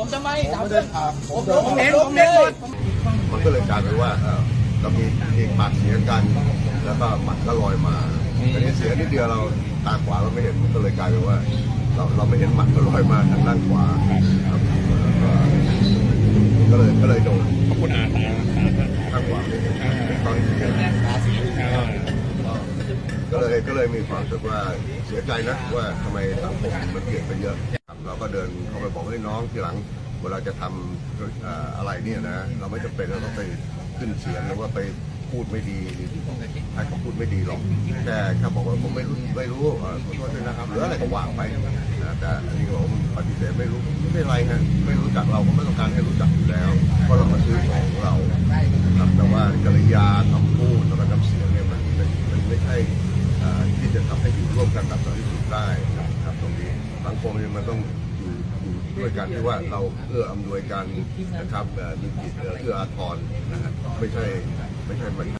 ผมทำไมผมถามไม่เพื่ได้อนถามผมผเดินมเห็นผมเห็นหมดมันก็เลยกลายเป็นว่าเอ่อเรามีมีปากเสียงกัน แล้วก็หมัดก็ลอยมาอันนี้เสียนิดเดียวเราตาขวาเราไม่เห็นมันก็เลยกลายเป็นว่า เราเราไม่เห็นหมัดก็ลอยมาทางด้านขวาครับแล้วก็ก็เลยก็เลยโดนขอบคุณอาตาข้างขวาตอนนี้ก็เลยก็เลยมีความรู้สึกว่าเสียใจนะว่าทำไมสังคมมันเปลี่ยนไปเยอะครับ เราก็เดินเข้าไปบอกให้น้องทีหลังเวลาจะทำอะไรเนี่ยนะ เราไม่จำเป็นเราต้องไปขึ้นเสียงหรือว่าไปพูดไม่ดีให้เขาพูดไม่ดีหรอกแค่แค่บอกว่าผมไม่รู้ไม่รู้ขอโทษด้วยนะครับหรืออะไรก็วางไปนะแต่อันนี้ผมปฏิเสธไม่รู้ไม่เป็นไรฮะไม่รู้จักเราก็ไม่ต้องการให้รู้จักอยู่แล้วเพราะเรามาซื้อของเราครับแต่ว่ากริยาคำพูดแล้วก็น้ำเสียงเนี่ยมันมันไม่ใช่ที่จะทำให้อยู่ร่วมกันแบบสันติสุขได้ครับตรงนี้สังคมเนี่ยมันต้อง ด้วยการที่ว่าเราเอื้ออำนวยกันนะครับเอ่อมีจิตเอื้ออาทรนะครับไม่ใช่ไม่ใช่